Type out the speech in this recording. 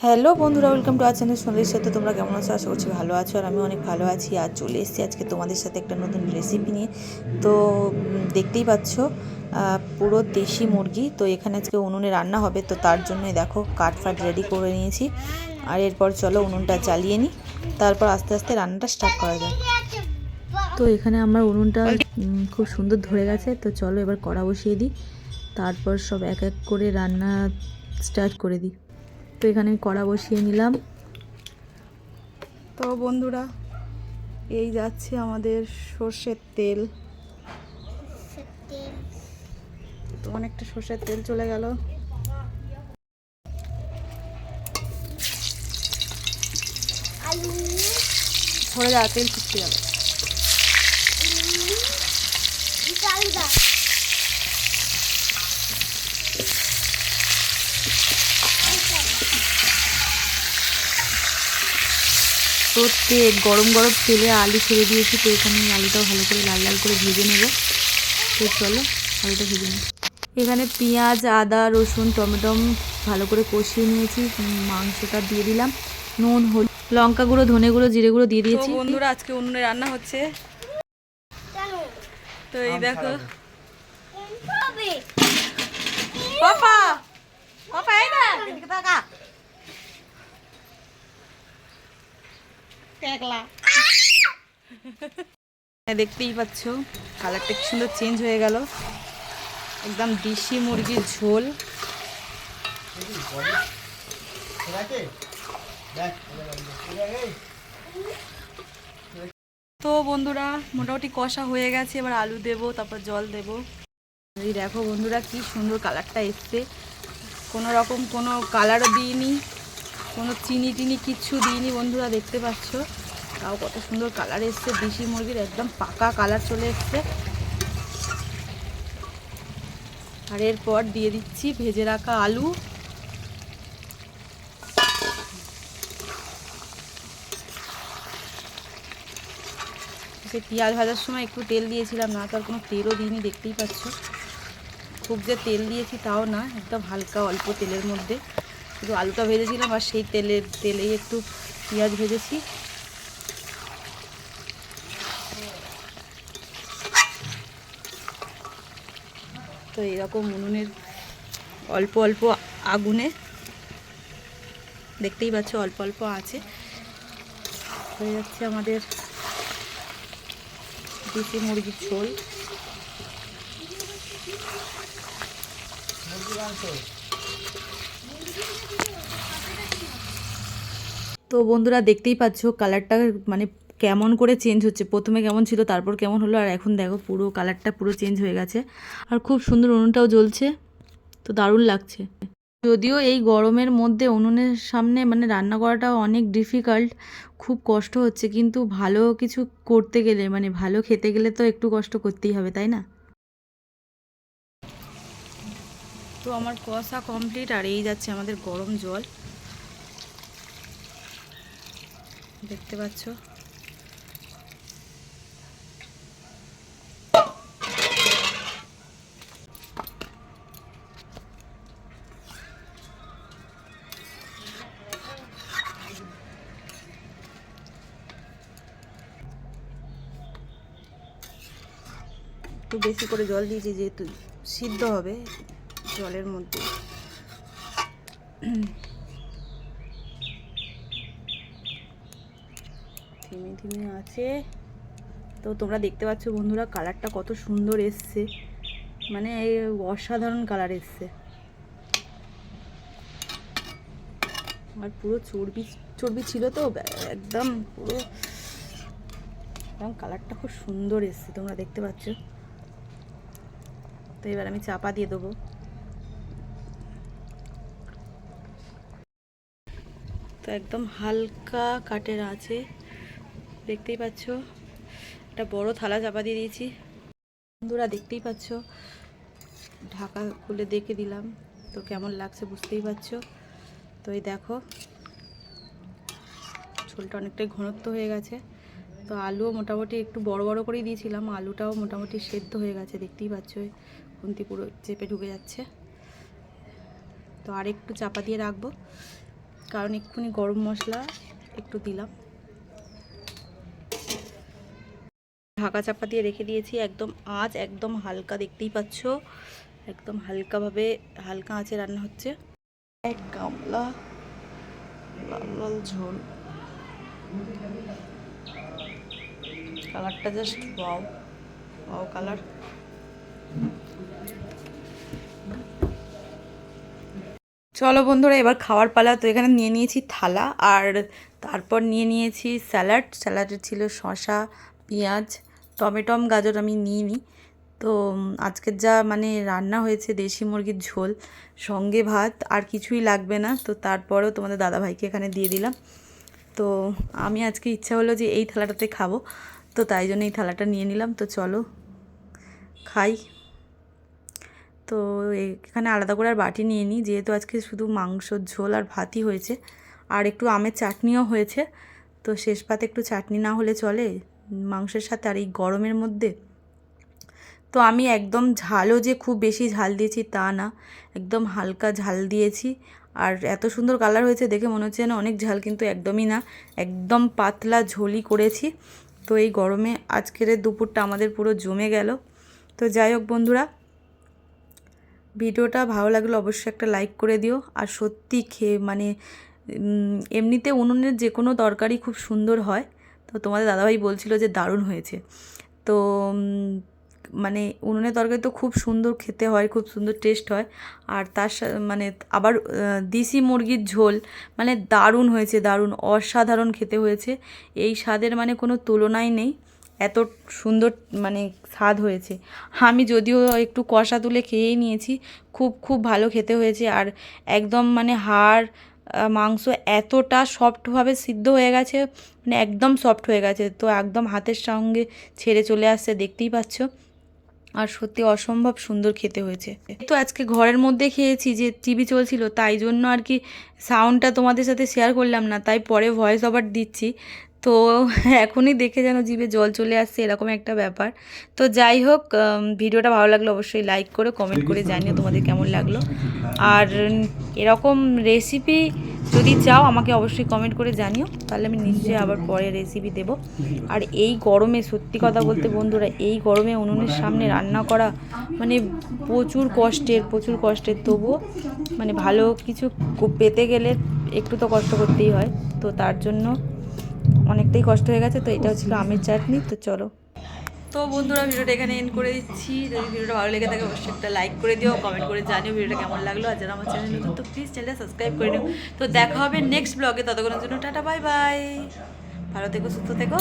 Hello বন্ধুরা welcome to our channel সোনালির সাথে। তোমরা কেমন আছো? আশা করছি ভালো আছো আর আমি অনেক ভালো আছি। আর চলে এসেছি আজকে তোমাদের সাথে একটা নতুন রেসিপি নিয়ে। তো দেখতেই পাচ্ছ পুরো দেশি মুরগি। তো এখানে আজকে উনুনে রান্না হবে। তো তার জন্যই দেখো কাঠ ফাট রেডি করে নিয়েছি। আর এরপর চলো উনুনটা জ্বালিয়ে নিই। তারপর আস্তে আস্তে রান্নাটা স্টার্ট করা যায় তো এখানে আমার উনুনটা খুব সুন্দর ধরে গেছে। তো চলো এবার কড়া বসিয়ে দিই। তারপর সব এক এক করে রান্না স্টার্ট করে দিই। তো এখানে কড়া বসিয়ে নিলাম। তো বন্ধুরা, এই যাচ্ছে আমাদের সর্ষের তেল। তো অনেকটা সর্ষের তেল চলে গেল। ধরে যা, তেল যাবে তো তেল গরম গরম তেলে আলু ছেড়ে দিয়েছি তো এখানে এই আলুটাও ভালো করে লাল লাল করে ভেজে নেব। তো চলো আলুটা ভেজে নেব এখানে পেঁয়াজ আদা রসুন টমেটো ভালো করে কষিয়ে নিয়েছি মাংসটা দিয়ে দিলাম নুন হলুদ লঙ্কা গুঁড়ো ধনে গুঁড়ো জিরে গুঁড়ো দিয়ে দিয়েছি। বন্ধুরা আজকে উনুনে রান্না হচ্ছে। তো এই দেখো। পাপা! পাপা এই না হ্যাঁ, দেখতেই পাচ্ছ কালারটা কি সুন্দর চেঞ্জ হয়ে গেল। একদম দেশি মুরগির ঝোল। তো বন্ধুরা মোটামুটি কষা হয়ে গেছে এবার আলু দেব তারপর জল দেব। এই দেখো বন্ধুরা কি সুন্দর কালারটা এসছে। কোনো রকম কোনো কালারও দিইনি। কোনো চিনি টিনি কিচ্ছু দিইনি বন্ধুরা, দেখতে পাচ্ছ? তাও কত সুন্দর কালার এসছে, দেশি মুরগির একদম পাকা কালার চলে এসছে। আর এরপর দিয়ে দিচ্ছি ভেজে রাখা আলু। সে পেঁয়াজ ভাজার সময় একটু তেল দিয়েছিলাম, না তার কোনো তেলও দিইনি, দেখতেই পাচ্ছ। খুব যে তেল দিয়েছি তাও না, একদম হালকা অল্প তেলের মধ্যে। শুধু আলুটা ভেজেছিলাম আর সেই তেলের তেলেই একটু পেঁয়াজ ভেজেছি। তো এরকম উনুনের অল্প অল্প আগুনে, দেখতেই পাচ্ছ অল্প অল্প আছে। হয়ে যাচ্ছে আমাদের দেশি মুরগির ঝোল। তো বন্ধুরা দেখতেই পাচ্ছ কালারটা মানে কেমন করে চেঞ্জ হচ্ছে। প্রথমে কেমন ছিল, তারপর কেমন হলো, আর এখন দেখো পুরো কালারটা পুরো চেঞ্জ হয়ে গেছে। আর খুব সুন্দর উনুনটাও জ্বলছে, তো দারুণ লাগছে। যদিও এই গরমের মধ্যে উনুনের সামনে মানে রান্না করাটা অনেক ডিফিকাল্ট খুব কষ্ট হচ্ছে। কিন্তু ভালো কিছু করতে গেলে মানে ভালো খেতে গেলে তো একটু কষ্ট করতেই হবে, তাই না? তো আমার কষা কমপ্লিট আর এই যাচ্ছে আমাদের গরম জল। দেখতে পাচ্ছ? একটু বেশি করে জল দিয়েছি, যেহেতু সিদ্ধ হবে। জলের মধ্যে। আছে। তো তোমরা দেখতে পাচ্ছ বন্ধুরা, কালারটা কত সুন্দর এসছে। মানে অসাধারণ কালার এসছে। আর পুরো চর্বি চর্বি ছিল তো, একদম পুরো। একদম কালারটা খুব সুন্দর এসছে, তোমরা দেখতে পাচ্ছ। তো এবার আমি চাপা দিয়ে দেবো। তো একদম হালকা কাটের আছে। দেখতেই পাচ্ছ, একটা বড় থালা চাপা দিয়ে দিয়েছি। বন্ধুরা, দেখতেই পাচ্ছ, ঢাকা খুলে দেখে দিলাম। তো কেমন লাগছে বুঝতেই পারছ? তো এই দেখো, ঝোলটা অনেকটাই ঘনত্ব হয়ে গেছে। তো আলুও মোটামুটি একটু বড় বড় করেই দিয়েছিলাম, আলুটাও মোটামুটি সেদ্ধ হয়ে গেছে, দেখতেই পাচ্ছ খুন্তি পুরো চেপে ঢুকে যাচ্ছে। তো আর একটু চাপা দিয়ে রাখব। কারণ এক্ষুনি গরম মশলা একটু দিলাম। ঢাকা চাপা দিয়ে রেখে দিয়েছি, একদম আঁচ, একদম হালকা, দেখতেই পাচ্ছ। একদম হালকাভাবে, হালকা আঁচে রান্না হচ্ছে। এক গামলা লাল লাল ঝোল। কালারটা জাস্ট ওয়াও ওয়াও কালার চলো বন্ধুরা, এবার খাওয়ার পালা। তো এখানে নিয়ে নিয়েছি থালা আর তারপর নিয়ে নিয়েছি স্যালাড। স্যালাডে ছিল শশা পেঁয়াজ, টমেটম, গাজর আমি নিয়ে নিই তো আজকের যা মানে রান্না হয়েছে দেশি মুরগির ঝোল, সঙ্গে ভাত, আর কিছুই লাগবে না। তো তারপরেও তোমাদের দাদাভাইকে এখানে দিয়ে দিলাম। তো আমি আজকে ইচ্ছা হলো যে এই থালাটাতে খাব। তো তাই জন্য এই থালাটা নিয়ে নিলাম। তো চলো, খাই। তো এখানে আলাদা করে আর বাটি নিয়ে নিই। যেহেতু আজকে শুধু মাংসর ঝোল আর ভাতই হয়েছে, আর একটু আমের চাটনিও হয়েছে, তো শেষ পাতে একটু চাটনি না হলে চলে মাংসের সাথে আর এই গরমের মধ্যে। তো আমি একদম ঝালও যে খুব বেশি ঝাল দিয়েছি তা না, একদম হালকা ঝাল দিয়েছি। আর এত সুন্দর কালার হয়েছে দেখে মনে হচ্ছে না অনেক ঝাল, কিন্তু একদমই না, একদম পাতলা ঝোলই করেছি। তো এই গরমে আজকের দুপুরটা আমাদের পুরো জমে গেল। তো যাই হোক বন্ধুরা ভিডিওটা ভালো লাগলে অবশ্যই একটা লাইক করে দিও। আর সত্যি খেয়ে মানে এমনিতে উনুনের যে কোনো তরকারি খুব সুন্দর হয়। তো তোমাদের দাদাভাই বলছিল যে দারুণ হয়েছে। তো মানে উনুনের তরকারি তো খুব সুন্দর খেতে হয়, খুব সুন্দর টেস্ট হয়। আর তার মানে আবার দেশি মুরগির ঝোল মানে দারুণ হয়েছে, দারুণ, অসাধারণ খেতে হয়েছে। এই স্বাদের মানে কোনো তুলনাই নেই। এত সুন্দর মানে স্বাদ হয়েছে। আমি যদিও একটু কষা তুলে খেয়েই নিয়েছি, খুব খুব ভালো খেতে হয়েছে। আর একদম মানে হাড় মাংস এতটা সফটভাবে সিদ্ধ হয়ে গেছে মানে একদম সফট হয়ে গেছে। তো একদম হাতের সঙ্গে ছেড়ে চলে আসছে, দেখতেই পাচ্ছ। আর সত্যি অসম্ভব সুন্দর খেতে হয়েছে। তো আজকে ঘরের মধ্যে খেয়েছি, যে টিভি চলছিল, তাই জন্য আর কি সাউন্ডটা তোমাদের সাথে শেয়ার করলাম না, তাই পরে ভয়েস ওভার দিচ্ছি। তো এখনই দেখে যেন জিভে জল চলে আসছে এরকম একটা ব্যাপার। তো যাই হোক ভিডিওটা ভালো লাগল অবশ্যই লাইক করে কমেন্ট করে জানিও তোমাদের কেমন লাগল। আর এরকম রেসিপি যদি চাও আমাকে অবশ্যই কমেন্ট করে জানিও। তাহলে আমি নিশ্চয়ই আবার পরে রেসিপি দেব। আর এই গরমে সত্যি কথা বলতে বন্ধুরা এই গরমে উনুনের সামনে রান্না করা মানে প্রচুর কষ্টের প্রচুর কষ্টের। তবুও মানে ভালো কিছু পেতে গেলে একটু তো কষ্ট করতেই হয়। তো তার জন্য অনেকটাই কষ্ট হয়ে গেছে, তো এটাও হচ্ছিল আমের চাটনি, তো চলো। তো বন্ধুরা, ভিডিওটা এখানে এন্ড করে দিচ্ছি। যদি ভিডিওটা ভালো লেগে থাকে, অবশ্যই একটা লাইক করে দিও কমেন্ট করে জানিও ভিডিওটা কেমন লাগল। আর যারা আমার চ্যানেল নতুন, তো প্লিজ চ্যানেলটা সাবস্ক্রাইব করে নিও। তো দেখা হবে নেক্সট ব্লগে ততক্ষণের জন্য টাটা বাই বাই ভালো থেকো, সুস্থ থেকো।